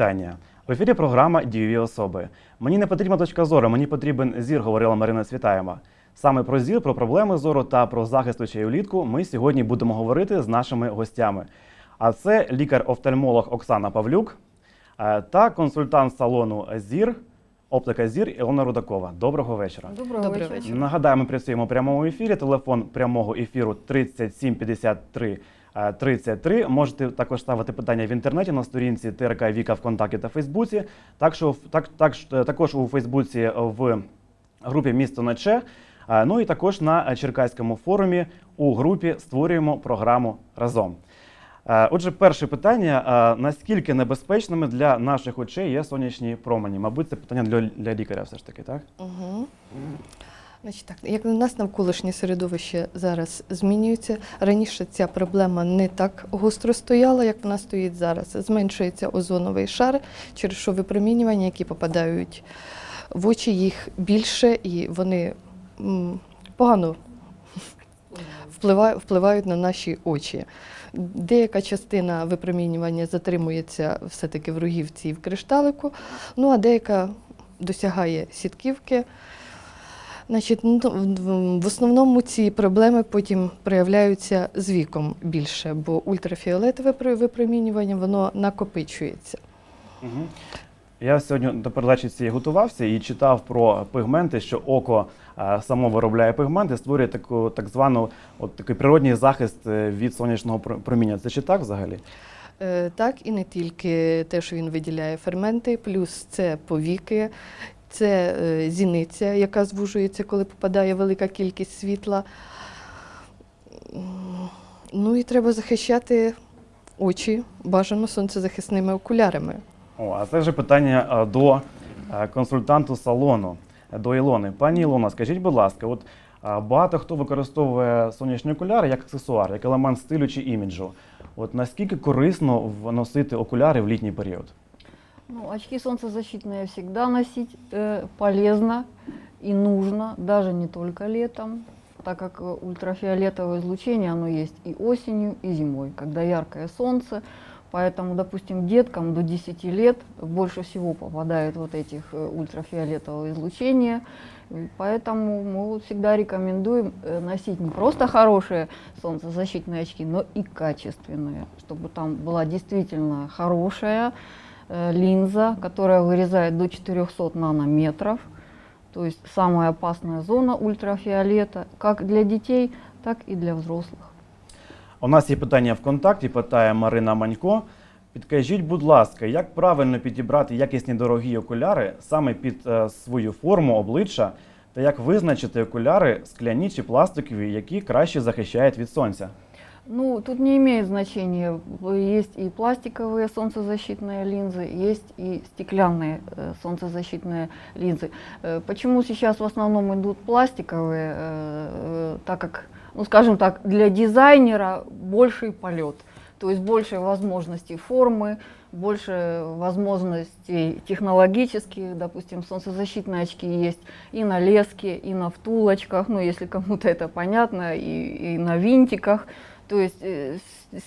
Вітання. В ефірі програма Дієві особи. Мені не потрібна точка зору, мені потрібен зір, говорила Марина Світаєва. Саме про зір, про проблеми зору та про захист очей влітку ми сьогодні будемо говорити з нашими гостями. А це лікар-офтальмолог Оксана Павлюк е, та консультант салону Зір, оптика Зір Ілона Рудакова. Доброго вечора. Доброго, Добрий вечора. вечір. Нагадаю, ми працюємо в прямому ефірі. Телефон прямого ефіру 37 53 е, 33. Можете також ставити питання в інтернеті на сторінці ТРК Віка ВКонтакті та Фейсбуці. Е, також у Фейсбуці е, в групі Місто Наче. Е, Ну і також на е, Черкаському форумі у групі створюємо програму разом. Е, Отже, перше питання: е, наскільки небезпечними для наших очей є сонячні промені? Мабуть, це питання для лікаря, все ж таки, так? Угу. Значить так, як у нас навколишнє середовище зараз змінюється. Раніше ця проблема не так гостро стояла, як вона стоїть зараз. Зменшується озоновий шар, через що випромінювання, які попадають в очі, їх більше і вони погано впливають, впливають на наші очі. Деяка частина випромінювання затримується все-таки в рогівці і в кришталику, ну а деяка досягає сітківки. Значить, ну, в- основному ці проблеми потім проявляються з віком більше, бо ультрафіолетове випромінювання воно накопичується. Угу. Я сьогодні до передачі цієї готувався і читав про пігменти, що око е, само виробляє пігменти, створює таку так звану от такий природній захист е, від сонячного проміння. Це чи так взагалі? Е, Так, і не тільки те, що він виділяє ферменти, плюс це повіки, це е, зіниця, яка звужується, коли попадає велика кількість світла. Ну і треба захищати очі бажано сонцезахисними окулярами. О, а це вже питання е, до е, консультанту салону, до Ілони. Пані Ілона, скажіть, будь ласка, от багато хто використовує сонячні окуляри як аксесуар, як елемент стилю чи іміджу. От наскільки корисно в- носити окуляри в літній період? Ну, очки солнцезащитные всегда носить э, полезно и нужно, даже не только летом, так как э, ультрафиолетовое излучение, оно есть и осенью, и зимой, когда яркое солнце. Поэтому, допустим, деткам до 10 лет больше всего попадает вот этих э, ультрафиолетового излучения. Поэтому мы всегда рекомендуем э, носить не просто хорошие солнцезащитные очки, но и качественные, чтобы там была действительно хорошая линза, которая вырезает до 400 нанометров. То есть самая опасная зона ультрафиолета, как для детей, так и для взрослых. У нас є питання в контакті, питає Марина Манько. Підкажіть, будь ласка, як правильно підібрати якісні дорогі окуляри саме під е, свою форму обличчя, та як визначити окуляри скляні чи пластикові, які краще захищають від сонця? Ну, тут не имеет значения. Есть и пластиковые солнцезащитные линзы, есть и стеклянные э, солнцезащитные линзы. Э, почему сейчас в основном идут пластиковые? Э, так как, ну, скажем так, для дизайнера больший полет. То есть больше возможностей формы, больше возможностей технологических. Допустим, солнцезащитные очки есть и на леске, и на втулочках, ну, если кому-то это понятно, и, и на винтиках. То есть э,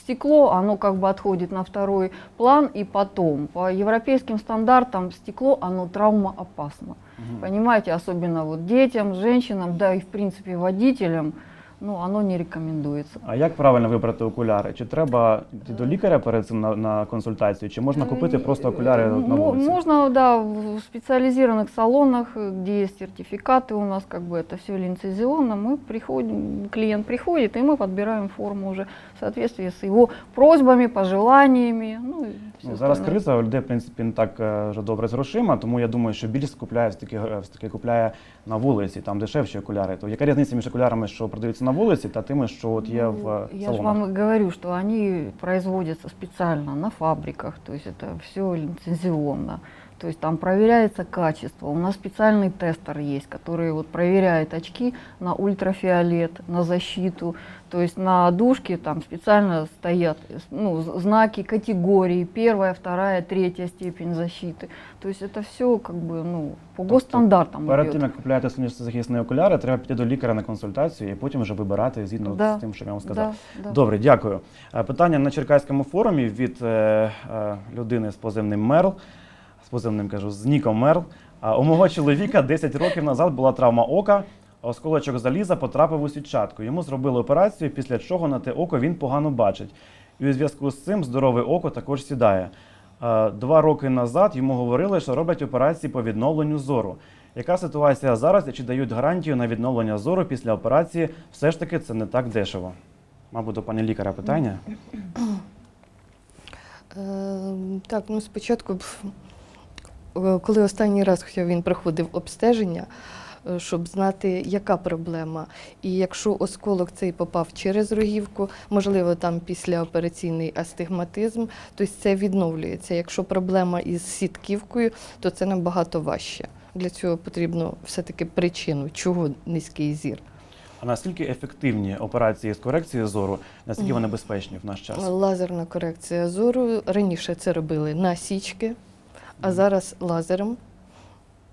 стекло, оно как бы отходит на второй план, и потом. По европейским стандартам стекло, оно травмоопасно. Понимаете, особенно вот детям, женщинам, да и в принципе водителям, ну, оно не рекомендуется. А як правильно вибрати окуляри? Чи треба йти до лікаря перед цим на, на консультацію, чи можна купити просто окуляри М- на вулиці? Можно, да, в специализированных салонах, э, где есть сертификаты у нас, как бы это все лицензионно, мы приходим, клиент приходит, и мы подбираем форму уже в соответствии с его просьбами, пожеланиями. Ну, и всё Ну, зараз остальное. криза, у людей, в принципі, не так е, вже добре з грошима, тому я думаю, що більшість купляє все-таки, е, все-таки купляє на вулиці, там дешевші окуляри. То яка різниця між окулярами, що продаються на вулиці, та тими, що от є в е, Ну, Я ж вам говорю, что они производятся спеціально на фабриках, то есть все лицензионно. То есть там проверяется качество. У нас специальный тестер есть, который вот проверяет очки на ультрафиолет, на защиту. То есть на дужке там специально стоят э, с- ну, з- знаки категории, первая, вторая, третья степень защиты. То есть это все как бы ну, по госстандартам Перед идет. тим, як купляєте сонячно-захисні окуляри, треба піти до лікаря на консультацію і потім вже вибирати згідно Да. з тим, що я вам сказав. Да, да. Добре, дякую. Е, Питання на Черкаському форумі від е, е, людини з позивним Мерл, з позивним кажу, з Ніком Мерл. А, У мого чоловіка 10 років назад була травма ока. Осколочок заліза потрапив у сітчатку. Йому зробили операцію, після чого на те око він погано бачить. І у зв'язку з цим здорове око також сідає. Два роки назад йому говорили, що роблять операції по відновленню зору. Яка ситуація зараз і чи дають гарантію на відновлення зору після операції? Все ж таки це не так дешево. Мабуть, до пані лікаря питання. Е, Так, ну спочатку, коли останній раз він проходив обстеження, е, щоб знати, яка проблема. І якщо осколок цей попав через рогівку, можливо, там післяопераційний астигматизм, то це відновлюється. Якщо проблема із сітківкою, то це набагато важче. Для цього потрібно все-таки причину, чого низький зір. А наскільки ефективні операції з корекції зору, наскільки вони безпечні в наш час? Лазерна корекція зору. Раніше це робили на січки, а зараз лазером.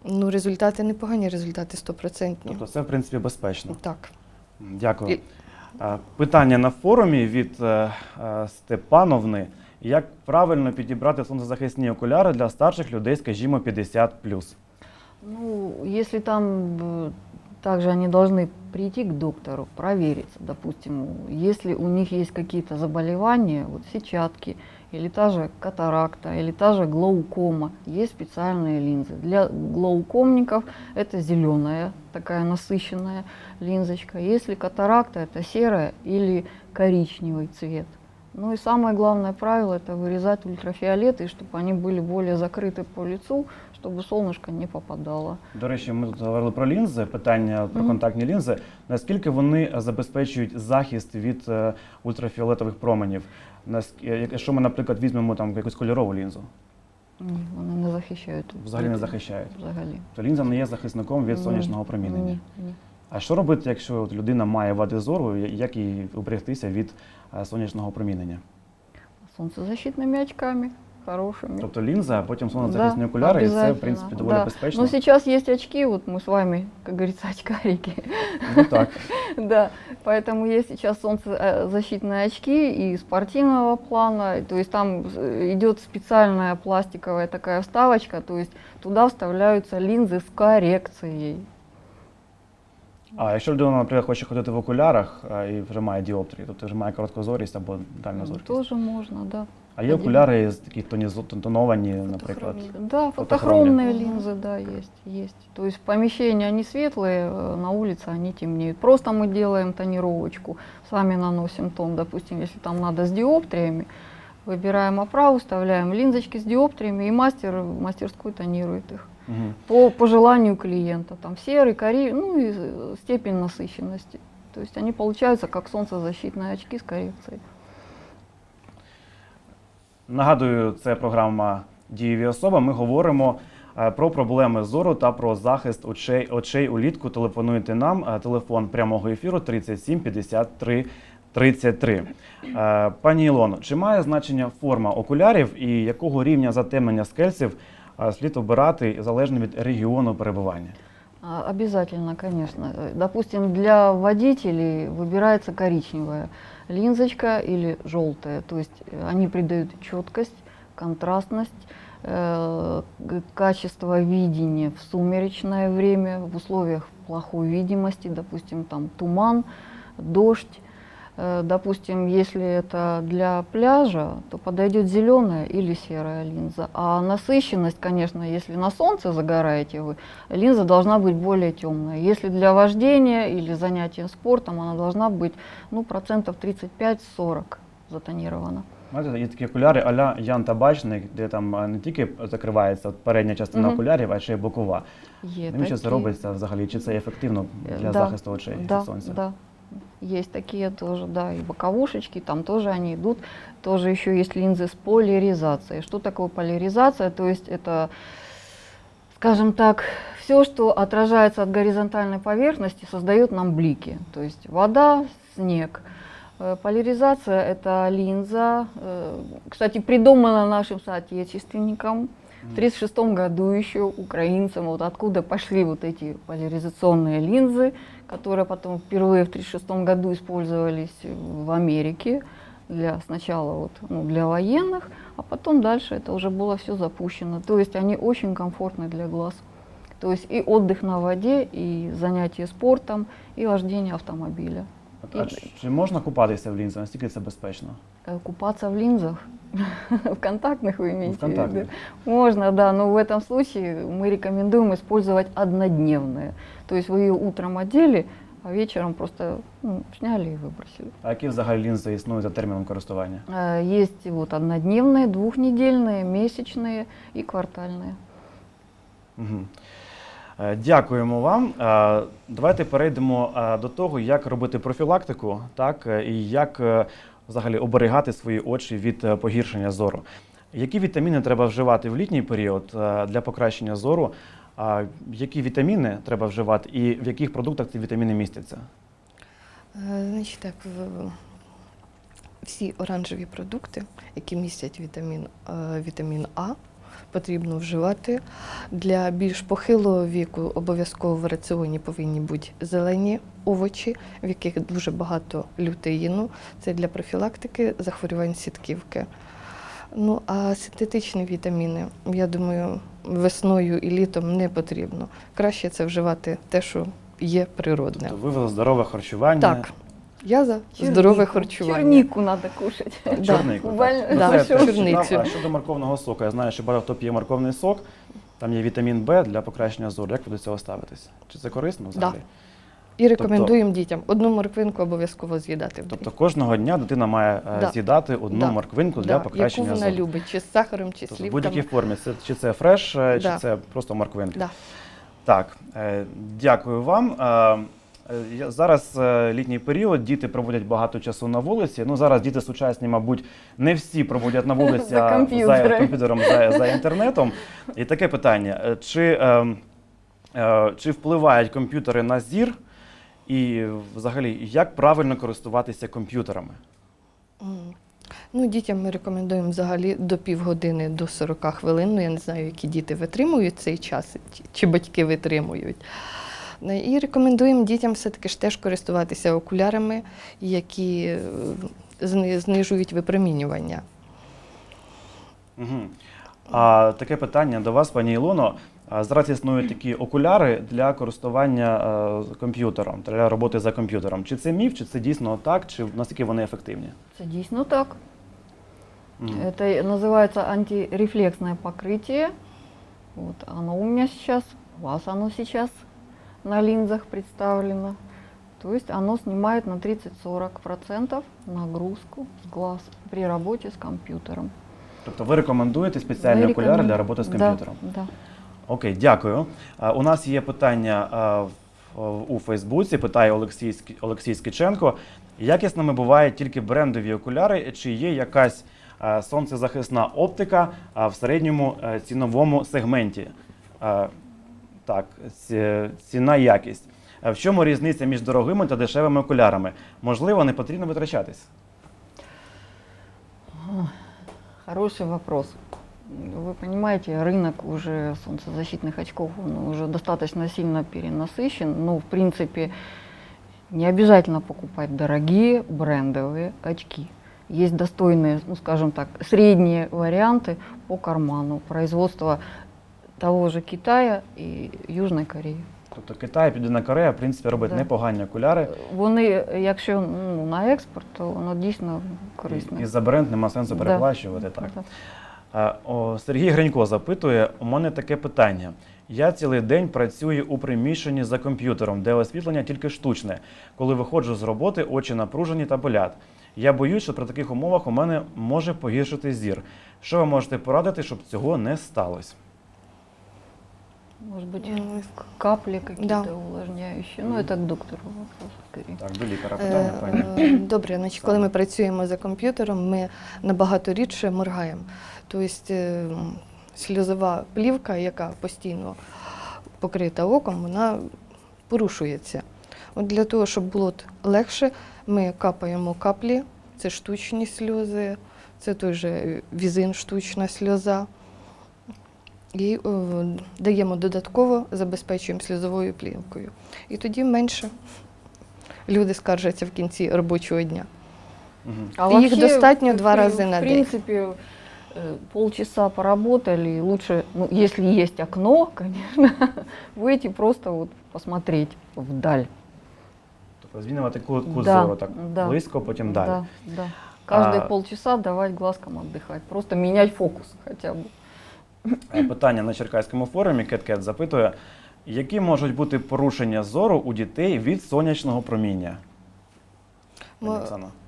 Ну, результати непогані, результати стопроцентні. Тобто це, в принципі, безпечно. Так. Дякую. І- Питання на форумі від е, е, Степановни. Як правильно підібрати сонцезахисні окуляри для старших людей, скажімо, 50+. Ну, если там э, также они должны прийти к доктору, провериться, допустим, если у них есть какие-то заболевания, вот сетчатки, или та же катаракта, или та же глаукома, есть специальные линзы. Для глаукомников это зеленая, такая насыщенная линзочка. Если катаракта, это серая или коричневый цвет. Ну и самое главное правило это вырезать ультрафиолеты, чтобы они были более закрыты по лицу, чтобы солнышко не попадало. До речі, ми тут говорили про лінзи, питання про Мгм. контактні лінзи. Наскільки вони забезпечують захист від е, ультрафіолетових променів? Наск- е, Якщо ми, наприклад, візьмемо там якусь кольорову лінзу, Ні, вони не захищають. взагалі не проти- захищають. Взагалі. То лінза не є захисником від Ні, сонячного промінення. Ні, ні. А що робити, якщо от людина має вади зору, я- як їй уберегтися від е, сонячного промінення? Солнцезащитными очками хорошими. Тобто лінза, а потім сонцезахисні Да, окуляри, і це, в обязательно, принципі, доволі да. безпечно. Но сейчас есть очки, вот мы с вами, как говорится, очкарики. Ну так. Да, поэтому есть сейчас солнцезащитные очки и спортивного плана, то есть там э, идет специальная пластиковая такая вставочка, то есть туда вставляются линзы с коррекцией. А якщо людина, наприклад, хоче ходити в окулярах а, і вже має діоптрії, тобто вже має короткозорість або дальнозорість. Тоже можно, да. А є окуляри з такі тонізо- тоновані, наприклад. Да, фотохромные. фотохромные линзы, да, есть, есть. То есть в помещении они светлые, э, на улице они темнеют. Просто мы делаем тонировочку, сами наносим тон. Допустим, если там надо с диоптриями, выбираем оправу, вставляем линзочки с диоптриями, и мастер в мастерской тонирует их. Мгм. По, по желанию клиента. Там серый, кори, ну и э, степень насыщенности. То есть они получаются как солнцезащитные очки с коррекцией. Нагадую, це програма Дієві особи. Ми говоримо е, про проблеми зору та про захист очей, очей улітку. Телефонуйте нам. Е, Телефон прямого ефіру 37 53 33. Е, Пані Ілоно, чи має значення форма окулярів і якого рівня затемнення скельців е, слід обирати залежно від регіону перебування? Обязательно, конечно. Допустим, для водителей выбирается коричневая линзочка или желтая. То есть э, они придают четкость, контрастность, э, качество видения в сумеречное время, в условиях плохой видимости, допустим, там туман, дождь. Э, Допустим, если это для пляжа, то подойдет зеленая или серая линза. А насыщенность, конечно, если на солнце загораете вы, линза должна быть более темная. Если для вождения или занятия спортом, она должна быть ну, процентов 35-40 затонирована. Знаєте, є такі окуляри а-ля Ян Табачник, де там е, не тільки закривається от передня частина Мгм. окулярів, а ще й бокова. Есть Навіщо це такие. робиться взагалі? Чи це ефективно Э, для да, захисту очей да, від сонця? Да, Есть такие тоже, да, и боковушечки, там тоже они идут. Тоже еще есть линзы с поляризацией. Что такое поляризация? То есть это скажем так, все, что отражается от горизонтальной поверхности, создает нам блики. То есть вода, снег. Э, Поляризация – это линза, э, кстати, придумана нашим соотечественникам. В 1936 году еще украинцам, вот откуда пошли вот эти поляризационные линзы, которые потом впервые в 1936 году использовались в Америке для сначала вот, ну, для военных, а потом дальше это уже было все запущено. То есть они очень комфортны для глаз. То есть и отдых на воде, и занятие спортом, и вождение автомобиля. А чи можна купатися в лінзах? Наскільки це безпечно? Э, Купаться в линзах, в контактных вы имеете в виду? контактных. Можно, да, но в этом случае мы рекомендуем использовать однодневные. То есть вы ее утром одели, а вечером просто ну, сняли и выбросили. А які взагалі лінзи існують за терміном користування? Э, Есть вот однодневные, двухнедельные, месячные и квартальные. Угу. Дякуємо вам. Е, Давайте перейдемо е, до того, як робити профілактику, так е, і як е, взагалі оберігати свої очі від е, погіршення зору. Які вітаміни треба вживати в літній період е, для покращення зору? Які вітаміни треба вживати, і в яких продуктах ці вітаміни містяться? Е, Значить так, всі оранжеві продукти, які містять вітамін, е, вітамін А, потрібно вживати. Для більш похилого віку обов'язково в раціоні повинні бути зелені овочі, в яких дуже багато лютеїну. Це для профілактики захворювань сітківки. Ну а синтетичні вітаміни, я думаю, весною і літом не потрібно. Краще це вживати те, що є природне. Тобто ви за здорове харчування. Так, я за здорове харчування. Чернику надо кушать. Так, Да. чорнику. Буквально, Ну, да, чорницю. А щодо морковного соку, я знаю, що багато хто п'є морковний сок. Там є вітамін Б для покращення зору. Як ви до цього ставитесь? Чи це корисно взагалі? І рекомендуємо дітям одну морквинку обов'язково з'їдати в. Тобто кожного дня дитина має е, Да. з'їдати одну Да. морквинку для Да, покращення яку вона зору. любить, чи з сахаром, чи з Тобто в будь-якій формі. Це, чи це фреш, е, чи це просто морквинки. Да. Так, е, дякую вам. Е, Зараз е, літній період, діти проводять багато часу на вулиці. Ну зараз діти сучасні, мабуть, не всі проводять на вулиці За а за комп'ютером, за, за інтернетом. І таке питання: е, чи, е, е, чи впливають комп'ютери на зір? І взагалі, як правильно користуватися комп'ютерами? Ну, дітям ми рекомендуємо взагалі до півгодини до 40 хвилин. Ну, я не знаю, які діти витримують цей час, чи батьки витримують. Ну, І рекомендуємо дітям все-таки ж теж користуватися окулярами, які е, зни- знижують випромінювання. Угу. А таке питання до вас, пані Ілоно. А Зараз існують такі окуляри для користування е, комп'ютером, для роботи за комп'ютером. Чи це міф, чи це дійсно так, чи наскільки вони ефективні? Это действительно так. Мгм. Это называется антирефлексное покрытие. Вот оно у меня сейчас, у вас оно сейчас на линзах представлено. То есть оно снимает на 30-40% нагрузку с глаз при работе с компьютером. Тобто ви рекомендуєте спеціальні Мы окуляри для роботи з Да, комп'ютером? Да. Окей, дякую. А, У нас є питання а, в- у Фейсбуці. Питає Олексій, Олексій Скіченко. Якісними бувають тільки брендові окуляри, чи є якась а, сонцезахисна оптика а, в середньому е, ціновому сегменті? А, Так, ці- ціна і якість. А В чому різниця між дорогими та дешевими окулярами? Можливо, не потрібно витрачатись. Хороший вопрос. Вы понимаете, рынок уже солнцезащитных очков он уже достаточно сильно перенасыщен. Но, в принципе, не обязательно покупать дорогие брендовые очки. Есть достойные, ну, скажем так, средние варианты по карману производства того же Китая и Южной Кореи. Тобто Китай, Південна Корея, в принципі, робить Да. непогані окуляри, Вони, якщо ну, на експорт, то воно дійсно корисне. і, і за бренд нема сенсу Да. переплачувати. Так. Да. О, Сергій Гринько запитує: у мене таке питання. Я цілий день працюю у приміщенні за комп'ютером, де освітлення тільки штучне. Коли виходжу з роботи, очі напружені та болять. Я боюсь, що при таких умовах у мене може погіршити зір. Що ви можете порадити, щоб цього не сталося? Может быть, М, капли какие-то Да. увлажняющие. Ну, это к доктору вопрос скорее. Так, до лікаря Е, питання, пані. е, Добре, значить, коли ми працюємо за комп'ютером, ми набагато рідше моргаємо. Тобто, е, сльозова плівка, яка постійно покрита оком, вона порушується. От для того, щоб було легше, ми капаємо каплі, це штучні сльози, це той же візин, штучна сльоза І е, даємо додатково, забезпечуємо сльозовою плівкою. І тоді менше люди скаржаться в кінці робочого дня. Мгм. А Их достатньо в два при- раза на В день. принципе, э, полчаса поработали, и лучше, ну, если есть окно, конечно, выйти просто вот посмотреть вдаль. Тобто змінювати кут, кут Да, зору так да. близько, потім далі. Да, да. Каждые А- полчаса давать глазкам отдыхать, просто менять фокус хотя бы. Е, Питання на Черкаському форумі Кеткет запитує, які можуть бути порушення зору у дітей від сонячного проміння? Мо-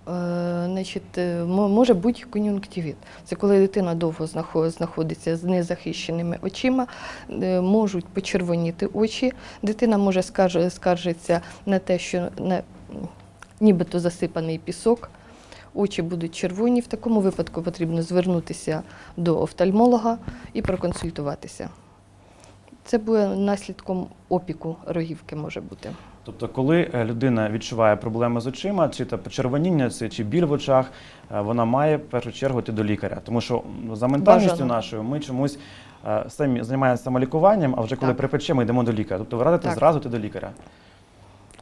Е, значить, е, може бути кон'юнктивіт. Це коли дитина довго знаходиться з незахищеними очима, е, можуть почервоніти очі. Дитина може скаржитися на те, що на, нібито засипаний пісок. Очі будуть червоні. В такому випадку потрібно звернутися до офтальмолога і проконсультуватися. Це буде наслідком опіку рогівки може бути. Тобто, коли е, людина відчуває проблеми з очима, чи та почервоніння, чи біль в очах, е, вона має в першу чергу йти до лікаря. Тому що за ментальністю Бажано. нашою ми чомусь е, самі займаємося самолікуванням, а вже коли припече, ми йдемо до лікаря. Тобто ви радите Так. зразу йти до лікаря.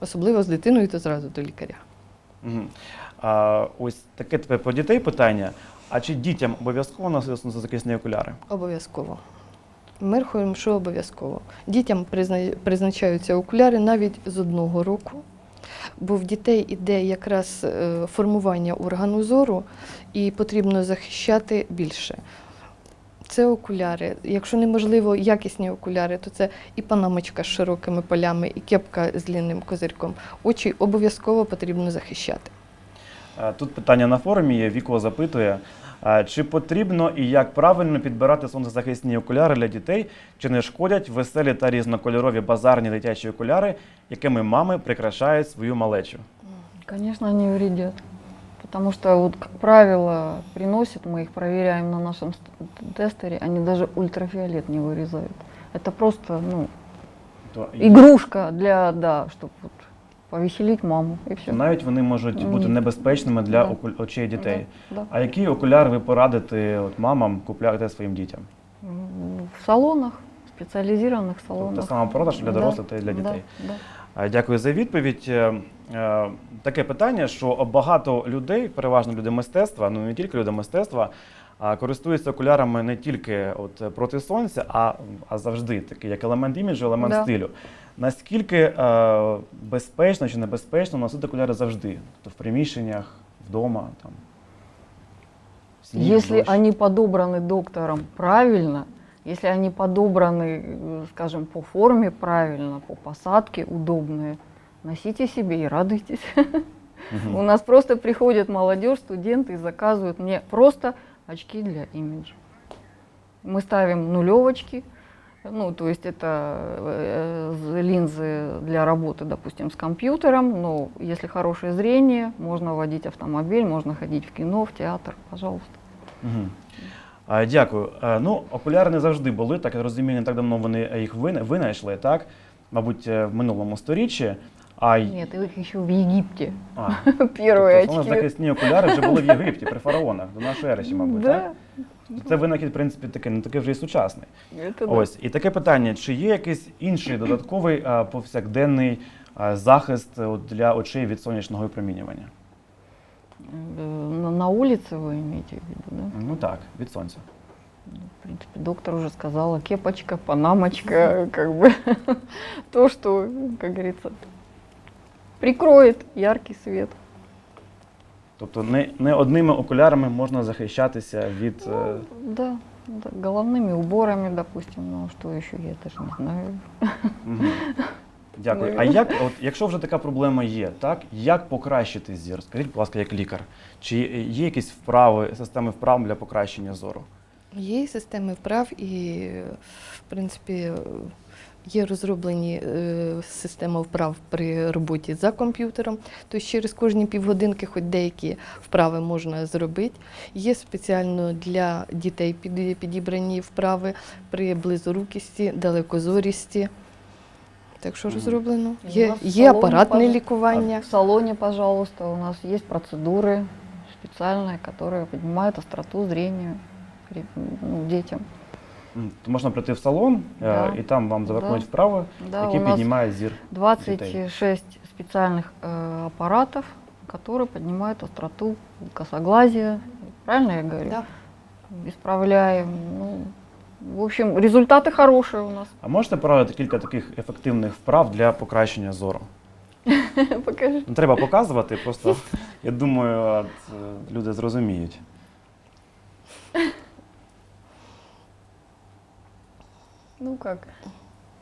Особливо з дитиною, то зразу до лікаря. Угу. А, ось таке тепер про дітей питання. А чи дітям обов'язково носити сонцезахисні окуляри? Обов'язково. Ми рахуємо, що обов'язково. Дітям призначаються окуляри навіть з одного року, бо в дітей іде якраз е, формування органу зору і потрібно захищати більше. Це окуляри. Якщо неможливо якісні окуляри, то це і панамочка з широкими полями, і кепка з длинним козирком. Очі обов'язково потрібно захищати. Е, Тут питання на форумі є. Віко запитує, е, чи потрібно і як правильно підбирати сонцезахисні окуляри для дітей, чи не шкодять веселі та різнокольорові базарні дитячі окуляри, якими мами прикрашають свою малечу? Конечно, они вредят. Потому что, вот, как правило, приносят, мы их проверяем на нашем ст- тестере, они даже ультрафиолет не вырезают. Это просто, ну, То игрушка для, да, чтобы вот повеселить маму и все. навіть вони можуть бути Ні. небезпечними для Да. оку- очей дітей. Да. А які окуляри ви порадите от, мамам купляти своїм дітям? М, В салонах, специализированных Тобто салонах. сама продаж для Да, дорослих та й для да, дітей. да. А, Дякую за відповідь. Е, е, Таке питання, що багато людей, переважно люди мистецтва, ну не тільки люди мистецтва, користуються окулярами не тільки от е, проти сонця, а, а завжди такий як елемент іміджу, елемент Да. стилю. Наскільки е, безпечно чи небезпечно носити окуляри завжди? Тобто в приміщеннях, вдома, там. в сніг, Если дощ? они подобраны доктором правильно, если они подобраны, э, скажем, по форме правильно, по посадке удобные, носите себе и радуйтесь. Мгм. У нас просто приходит молодежь, студенты и заказывают мне просто очки для имиджа. Мы ставим нулевочки, ну, то есть это э, з- линзы для работы, допустим, с компьютером, но если хорошее зрение, можно водить автомобиль, можно ходить в кино, в театр, пожалуйста. Мгм. А, Дякую. Е, Ну, окуляри не завжди були, так я розумію, не так давно вони їх вина- винайшли, так? Мабуть, е, в минулому сторіччі. А, й- Нет, их еще в Египте. а, Первые тобто, очки. захисні окуляри вже були в Єгипті при фараонах, до нашої ери ще, мабуть, так? Да, Це винахід, в принципі, такий, не такий вже і сучасний. это да. Ось, і таке питання: чи є якийсь інший додатковий а, повсякденний а, захист е, от, для очей від сонячного випромінювання? Э, На, на улице вы имеете в виду, да? Ну так, від сонця. В принципе, доктор уже сказала, кепочка, панамочка, как бы то, что, как говорится, прикроет яркий свет. Тобто не, не одними окулярами можна захищатися від. е, Да, да, головными уборами, допустим, ну что еще, я даже не знаю. Мгм. Дякую. А Ну. як, от, якщо вже така проблема є, так як покращити зір? Скажіть, будь ласка, як лікар, чи є якісь вправи, системи вправ для покращення зору? Є і системи вправ, і, в принципі, Є розроблені е, системи вправ при роботі за комп'ютером, тобто через кожні півгодинки хоч деякі вправи можна зробити. Є спеціально для дітей під- підібрані вправи при близорукісті, далекозорісті. Так що Мгм. розроблено. І у Є, нас в є салоні, апаратне пожалуйста, лікування. В салоне, пожалуйста, у нас есть процедуры специальные, которые поднимают остроту зрения ре- Можна прийти в салон, е, Да. і там вам запропонують Да. вправи, Да, які у нас піднімають зір. 26 специальных э, аппаратов, которые поднимают остроту косоглазия. Правильно я говорю? Да. Исправляем. Ну, в общем, результаты хорошие у нас. А можете порадити кілька таких ефективних вправ для покращення зору? Покажи. Не треба показувати, просто я думаю, от, е, люди зрозуміють. Ну как,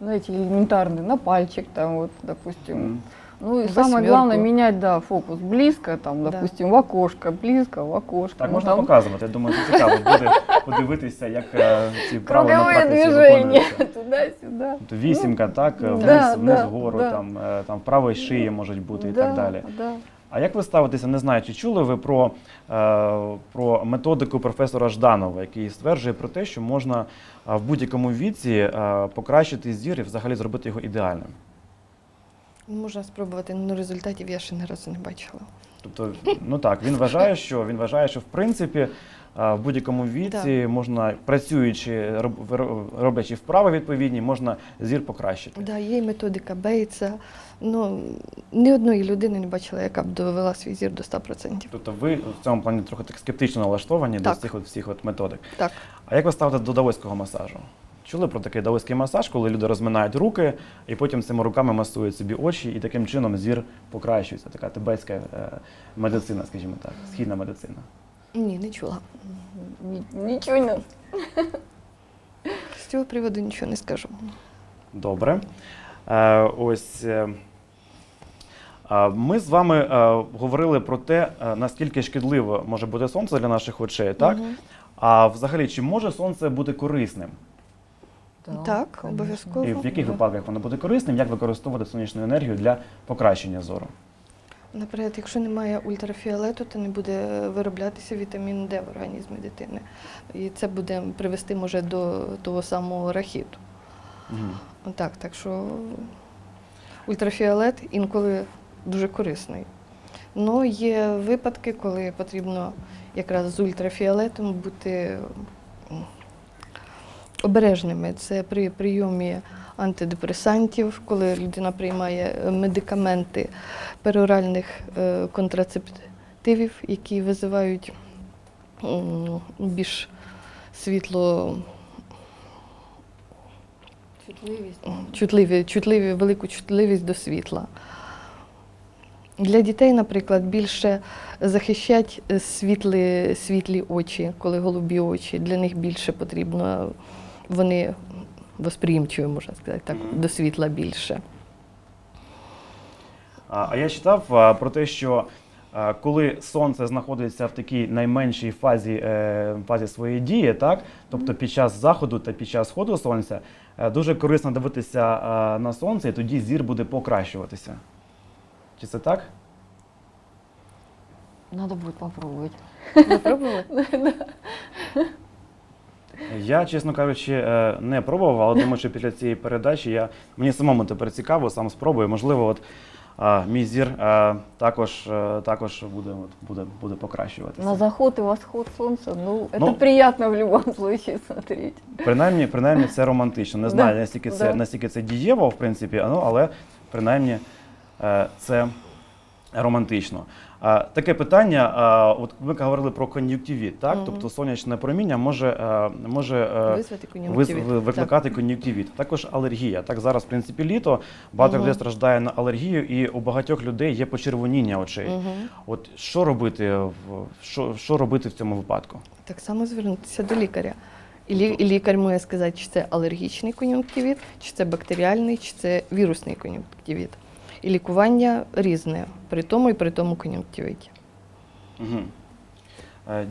знаете, элементарный, на пальчик там вот, допустим. М. Ну и Восьмерку. самое главное менять, да, фокус близко, там, Да. допустим, в окошко, близко, в окошко. Так, Ну, можна там показувати. Я думаю, це цікаво буде подивитися, як е, ці вправи на Круговые практиці движения виконуються. туда-сюда. Тобто вісімка, так, е, вниз, Да, вниз да, вгору, да. там, е, там вправо шиї можуть бути і да, так далі. Да. А як ви ставитеся, не знаю, чи чули ви про, е, про методику професора Жданова, який стверджує про те, що можна е, в будь-якому віці е, покращити зір і взагалі зробити його ідеальним? Можна спробувати, але результатів я ще не разу не бачила. Тобто, ну так, він вважає, що він вважає, що в принципі в будь-якому віці можна, працюючи, роб- роблячи вправи відповідні, можна зір покращити. Да, є і методика Бейтса. Ну, ні одної людини не бачила, яка б довела свій зір до 100%. Тобто ви в цьому плані трохи так скептично налаштовані до цих от всіх от методик. Так. А як ви ставите до даоського масажу? Чули про такий даоський масаж, коли люди розминають руки і потім цими руками масують собі очі, і таким чином зір покращується. Така тибетська е, медицина, скажімо так, східна медицина. Ні, не чула. Ничего не... З цього приводу нічого не скажу. Добре. Е, ось е, е, ми з вами е, говорили про те, е, наскільки шкідливо може бути сонце для наших очей, так? Мгм. А взагалі, чи може сонце бути корисним? Так, обов'язково. І в яких випадках воно буде корисним? Як використовувати сонячну енергію для покращення зору? Наприклад, якщо немає ультрафіолету, то не буде вироблятися вітамін Д в організмі дитини. І це буде привести може до того самого рахіту. Мгм. Так, так що ультрафіолет інколи дуже корисний. Ну, є випадки, коли потрібно якраз з ультрафіолетом бути обережними. Це при прийомі антидепресантів, коли людина приймає е, медикаменти пероральних е, контрацептивів, які визивають більш світло Чутливість. чутливі, чутливі, велику чутливість до світла. Для дітей, наприклад, більше захищать е, світлі, світлі очі, коли голубі очі. Для них більше потрібно, вони восприємчиві, можна сказати, так, до світла більше. А а я читав а, про те, що а, коли сонце знаходиться в такій найменшій фазі, е, фазі своєї дії, так, тобто під час заходу та під час сходу сонця, е, дуже корисно дивитися на сонце, і тоді зір буде покращуватися. Чи це так? Надо будет попробовать. Ви пробували? Я, чесно кажучи, е, не пробував, але думаю, що після цієї передачі я, мені самому тепер цікаво, сам спробую. Можливо, от, а, мій зір е, також, е, також буде, от, буде, буде покращуватися. На заход и восход солнца, ну, это Ну. приятно в любом случае смотреть. Принаймні, принаймні це романтично. Не знаю, Да, наскільки це да. наскільки це дієво, в принципі, ну, але принаймні це романтично. А, таке питання: а, от ви говорили про кон'юктивіт, так? Мгм. Тобто сонячне проміння може, е, може е, Визвати виз- кон'юнктивіт. кон'юктивіт. Також алергія. Так зараз, в принципі, літо. Багато Мгм. людей страждає на алергію, і у багатьох людей є почервоніння очей. Мгм. От що робити в що, що робити в цьому випадку? Так само звернутися до лікаря. І, лі- і лікар може сказати, чи це алергічний кон'юнктивіт, чи це бактеріальний, чи це вірусний кон'юнктивіт. І лікування різне при тому і при тому кон'юнктивіті. Угу.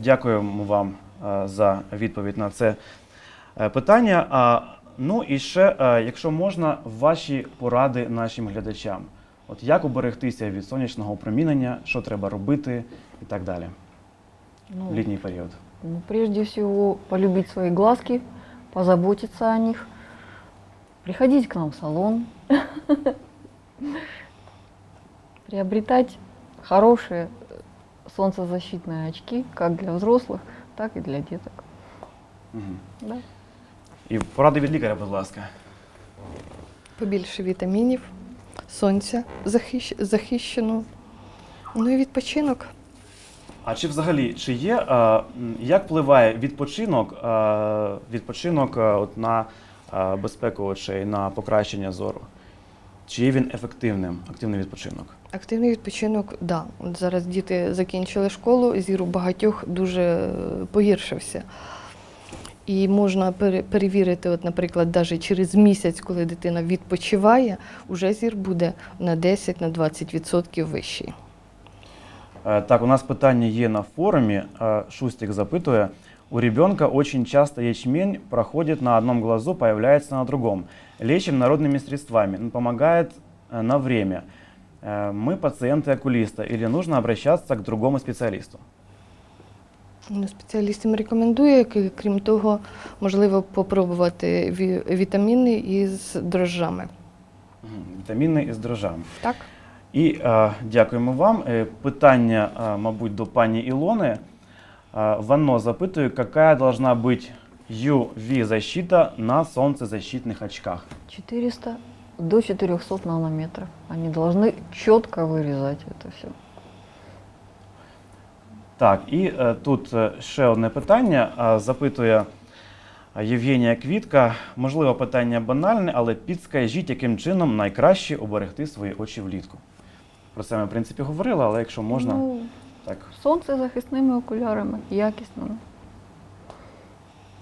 Дякуємо вам е, за відповідь на це е, питання. Ну і ще, якщо можна, ваші поради нашим глядачам. От як уберегтися від сонячного опромінення, що треба робити і так далі Ну, в літній період. ну, прежде всего, полюбить свои глазки, позаботиться о них, приходить к нам в салон, приобретать хорошие э, солнцезащитные очки, как для взрослых, так и для деток. Мгм. Да. І поради від лікаря, будь ласка. Побільше вітамінів, сонця захищ... захищено. Ну і відпочинок. А чи взагалі чи є е, м, як впливає відпочинок, е, відпочинок е, от на е, безпеку очей, на покращення зору? Чи є він ефективним, активний відпочинок? Активний відпочинок, да. От зараз діти закінчили школу, зір у багатьох дуже е, погіршився. І можна перевірити, от, наприклад, навіть через місяць, коли дитина відпочиває, уже зір буде на 10-20% вищий. Е, Так, у нас питання є на форумі. Е, Шустик запитує. У ребенка очень часто ячмень проходит на одном глазу, появляется на другом Лечим народными средствами. Он помогает э, на время. Э, Мы пациенты окулиста или нужно обращаться к другому специалисту? Ну, спеціалістам рекомендує, к- крім того, можливо, попробувати ві- вітаміни із дрожжами. Мгм, Вітаміни із дрожжами. Так? І е, дякуємо вам. Е, питання, е, мабуть, до пані Ілони. Е, Ванно запитує, яка должна бути UV-защита на солнцезащитных очках? 400 до 400 нанометров. Они должны четко вырезать это все. Так, і е, тут е, ще одне питання. Е, запитує е, Євгенія Квітка. Можливо, питання банальне, але підскажіть, яким чином найкраще оберегти свої очі влітку. Про це ми, в принципі, говорили, але якщо можна, Ну, так. солнцезахисними окулярами, якісними.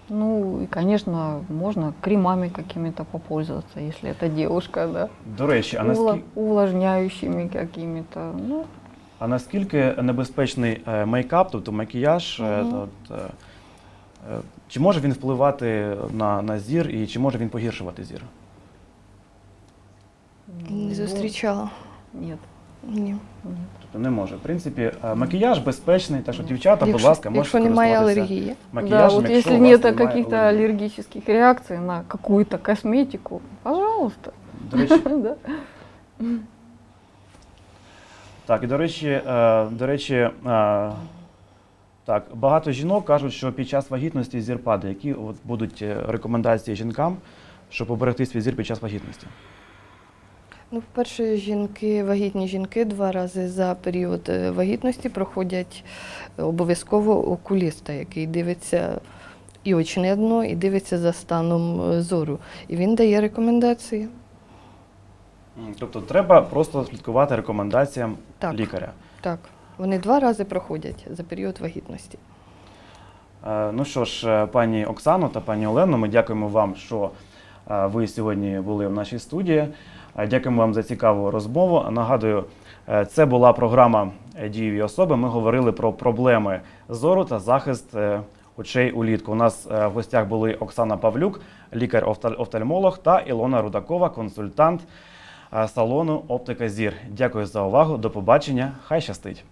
Ну и, конечно, можно кремами какими-то попользоваться, если это девушка, да. До речі, а наскільки, увлажняющими какими-то. Ну, а наскільки небезпечний е, мейкап, тобто макіяж, Мгм. от, е, чи може він впливати на, на зір і чи може він погіршувати зір? Не ну, зустрічала. Нет, Ні. Тобто не може. В принципі, е, макіяж безпечний, так що дівчата, будь Якщо- ласка, можете Якщо немає користуватися алергії. Да, макіяжем, вот якщо если у вас нет немає каких-то алергії. аллергических реакций на какую-то косметику, пожалуйста. До речі, Да. так, і до речі, е, до речі, е, так, багато жінок кажуть, що під час вагітності зір падає. Які от будуть е, рекомендації жінкам, щоб поберегти свій зір під час вагітності? Ну, по-перше, жінки, вагітні жінки два рази за період е, вагітності проходять е, обов'язково окуліста, який дивиться і очне дно, і дивиться за станом е, зору. І він дає рекомендації. Тобто треба просто слідкувати рекомендаціям Так. лікаря. Так, вони два рази проходять за період вагітності. Ну що ж, пані Оксано та пані Олено, ми дякуємо вам, що ви сьогодні були в нашій студії. Е, Дякуємо вам за цікаву розмову. Нагадую, е, це була програма е, Дієві особи. Ми говорили про проблеми зору та захист очей улітку. У нас в гостях були Оксана Павлюк, лікар-офтальмолог та Ілона Рудакова, консультант салону Оптика Зір. Дякую за увагу. До побачення. Хай щастить.